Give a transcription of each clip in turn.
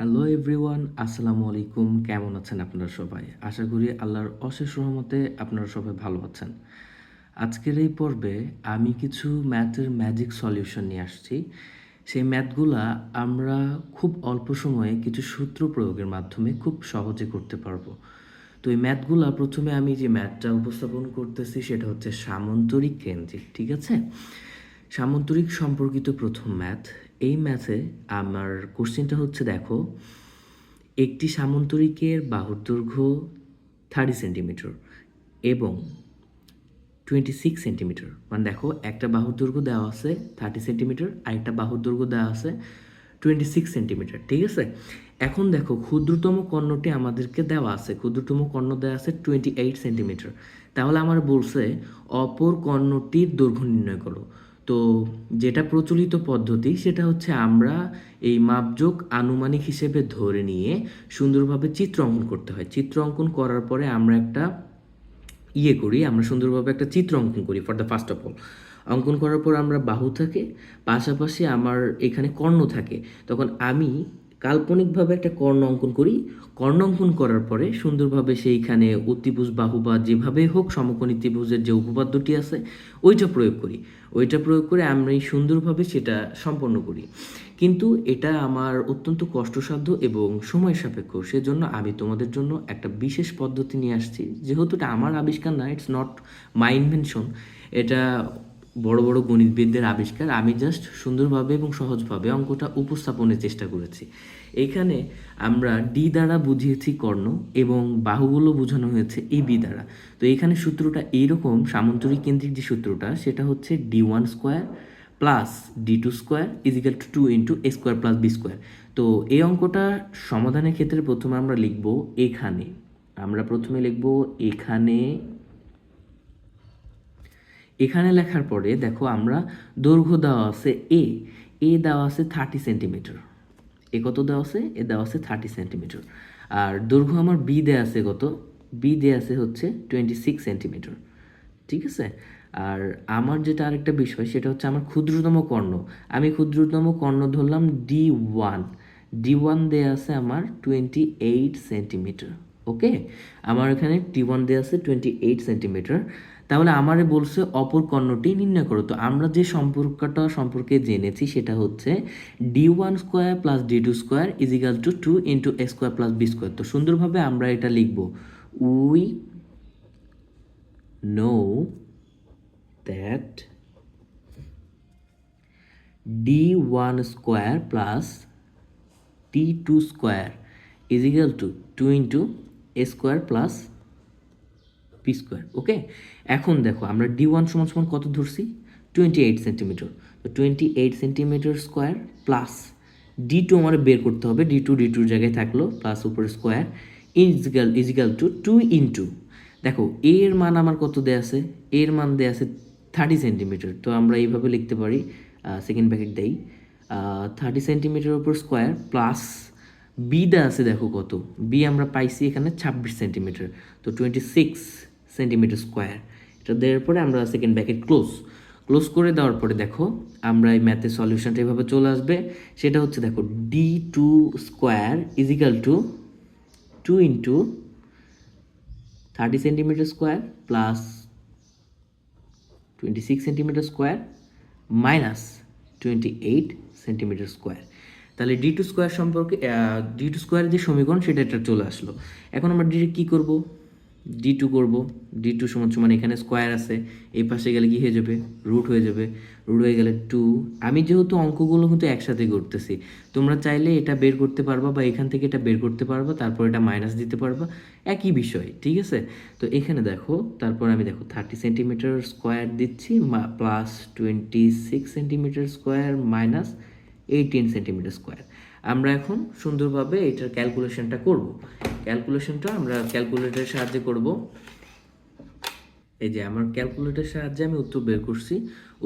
Hello everyone আসসালামু আলাইকুম। কেমন আছেন আপনারা সবাই? আশা করি আল্লাহর অশেষ রহমতে আপনারা সবাই ভালো আছেন। আজকের এই পর্বে আমি কিছু ম্যাথের ম্যাজিক সলিউশন নিয়ে আসছি। সেই ম্যাথগুলা আমরা খুব অল্প সময়ে কিছু সূত্র প্রয়োগের মাধ্যমে খুব সহজে করতে পারব। তো এই ম্যাথগুলা প্রথমে আমি যে ম্যাথটা উপস্থাপন করতেছি সেটা হচ্ছে সামন্তরিক কেন্দ্রিক, ঠিক আছে? সামন্তরিক সম্পর্কিত প্রথম ম্যাথ। এই ম্যাথে আমার কোশ্চেনটা হচ্ছে, দেখো, একটি সামন্তরিকের বাহুর দৈর্ঘ্য থার্টি সেন্টিমিটার এবং টোয়েন্টি সিক্স সেন্টিমিটার মানে দেখো, একটা বাহুর দৈর্ঘ্য দেওয়া আছে থার্টি সেন্টিমিটার আর একটা বাহুর দৈর্ঘ্য দেওয়া আছে টোয়েন্টি সিক্স সেন্টিমিটার ঠিক আছে? এখন দেখো, ক্ষুদ্রতম কর্ণটি আমাদেরকে দেওয়া আছে, ক্ষুদ্রতম কর্ণ দেওয়া আছে টোয়েন্টি এইট সেন্টিমিটার তাহলে আমার বলছে, অপর কর্ণটির দৈর্ঘ্য নির্ণয় করো। তো যেটা প্রচলিত পদ্ধতি সেটা হচ্ছে আমরা এই মাপযোগ আনুমানিক হিসেবে ধরে নিয়ে সুন্দরভাবে চিত্র অঙ্কন করতে হয়। চিত্র অঙ্কন করার পরে আমরা একটা ইয়ে করি, আমরা সুন্দরভাবে একটা চিত্র অঙ্কন করি for the first of all অঙ্কন করার পর আমরা বাহু থাকে, পাশাপাশি আমার এখানে কর্ণ থাকে। তখন আমি কাল্পনিকভাবে একটা কর্ণ অঙ্কন করি। কর্ণ অঙ্কন করার পরে সুন্দরভাবে সেইখানে অতিভুজ বাহু বা যেভাবে হোক সমকোণী ত্রিভুজের যে উপপাদ্যটি আছে, ওইটা প্রয়োগ করি। ওইটা প্রয়োগ করে এই সুন্দরভাবে সেটা সম্পন্ন করি। কিন্তু এটা আমার অত্যন্ত কষ্টসাধ্য এবং সময় সাপেক্ষ। সেজন্য আমি তোমাদের জন্য একটা বিশেষ পদ্ধতি নিয়ে আসছি। যেহেতু এটা আমার আবিষ্কার না ইটস নট মাই ইনভেনশন এটা বড় বড় গণিতবিদদের আবিষ্কার আমি জাস্ট সুন্দরভাবে এবং সহজভাবে অঙ্কটা উপস্থাপনের চেষ্টা করেছি। এখানে আমরা ডি দ্বারা বুঝিয়েছি কর্ণ এবং বাহুগুলো বোঝানো হয়েছে এ বি দ্বারা। তো এখানে সূত্রটা এইরকম, সামন্তরিক কেন্দ্রিক যে সূত্রটা, সেটা হচ্ছে D one square plus D two square equal to two into A square plus B square তো এই অঙ্কটা সমাধানের ক্ষেত্রে প্রথমে আমরা লিখব এখানে। আমরা প্রথমে লিখব এখানে এখানে লেখার পরে দেখো আমরা দৈর্ঘ্য দেওয়া আছে এ এ দেওয়া আছে থার্টি সেন্টিমিটার এ কত দেওয়া আছে? এ দেওয়া আছে থার্টি সেন্টিমিটার আর দৈর্ঘ্য আমার বি দেওয়া আছে কত? বি দেওয়া আছে হচ্ছে টোয়েন্টি সিক্স সেন্টিমিটার ঠিক আছে? আর আমার যেটা আরেকটা বিষয়, সেটা হচ্ছে আমার ক্ষুদ্রতম কর্ণ। আমি ক্ষুদ্রতম কর্ণ ধরলাম ডি ওয়ান ডি ওয়ান দেওয়া আছে আমার টোয়েন্টি এইট সেন্টিমিটার ওকে? আমার এখানে টি ওয়ান দেওয়া আছে টোয়েন্টি এইট সেন্টিমিটার তাহলে আমারে বলছে অপর কর্ণটি নির্ণয় করো। তো আমরা যে সম্পর্কটা সম্পর্কে জেনেছি সেটা হচ্ছে D one square plus D two square equal to two into A square plus B square তো সুন্দরভাবে আমরা এটা লিখব। We know that D one square plus T two square equal to two into A square plus P square okay এখন দেখো, আমরা D one সমান সমান কত ধরছি? টোয়েন্টি এইট সেন্টিমিটার তো twenty eight centimetre square plus D two আমার বের করতে হবে ডি টু ডি টুর জায়গায় থাকল প্লাস উপর square equal equal to two into দেখো এ এর মান আমার কত দেয়া আছে? এর মান দেয়া আছে থার্টি সেন্টিমিটার তো আমরা এইভাবে লিখতে পারি সেকেন্ড ব্যাকেট দেই থার্টি সেন্টিমিটার উপর স্কোয়ার প্লাস বি দা আছে দেখো কত। বি আমরা পাইছি এখানে ছাব্বিশ সেন্টিমিটার, তো টোয়েন্টি সিক্স সেন্টিমিটার স্কোয়ার এটা দেওয়ার পরে আমরা সেকেন্ড ব্যাকেট ক্লোজ ক্লোজ করে দেওয়ার পরে দেখো, আমরা এই ম্যাথের সলিউশনটা এভাবে চলে আসবে। সেটা হচ্ছে দেখো D two square equal to two into thirty centimetre square plus twenty six centimetre square minus twenty eight centimetre square তাহলে ডি টু স্কোয়ার সম্পর্কে ডি টু স্কোয়ারের যে সমীকরণ, সেটা একটা চলে আসলো। এখন আমরা ডিরেক্ট কী করব? ডি টু করব। ডি টু সমান সমান এখানে স্কোয়ার আছে। এই পাশে গেলে কী হয়ে যাবে? রুট হয়ে যাবে। রুট হয়ে গেলে টু আমি যেহেতু অঙ্কগুলো কিন্তু একসাথে করতেছি, তোমরা চাইলে এটা বের করতে পারবা বা এখান থেকে এটা বের করতে পারবা, তারপর এটা মাইনাস দিতে পারবা। একই বিষয়, ঠিক আছে? তো এখানে দেখো, তারপর আমি দেখো থার্টি সেন্টিমিটার স্কোয়ার দিচ্ছি plus twenty six centimetre square minus eighteen centimetre square আমরা এখন সুন্দরভাবে এটার ক্যালকুলেশনটা করব। ক্যালকুলেশনটা আমরা ক্যালকুলেটরের সাহায্যে করব। এই যে আমার ক্যালকুলেটরের সাহায্যে আমি উত্তর বের করছি।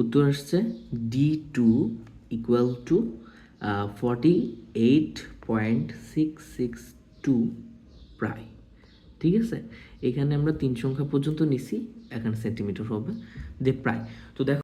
উত্তর আসছে D two equal to forty eight point six six two প্রায়। ঠিক আছে? এখানে আমরা তিন সংখ্যা পর্যন্ত নিছি, এখানে সেন্টিমিটার হবে। যে প্রায়। তো দেখো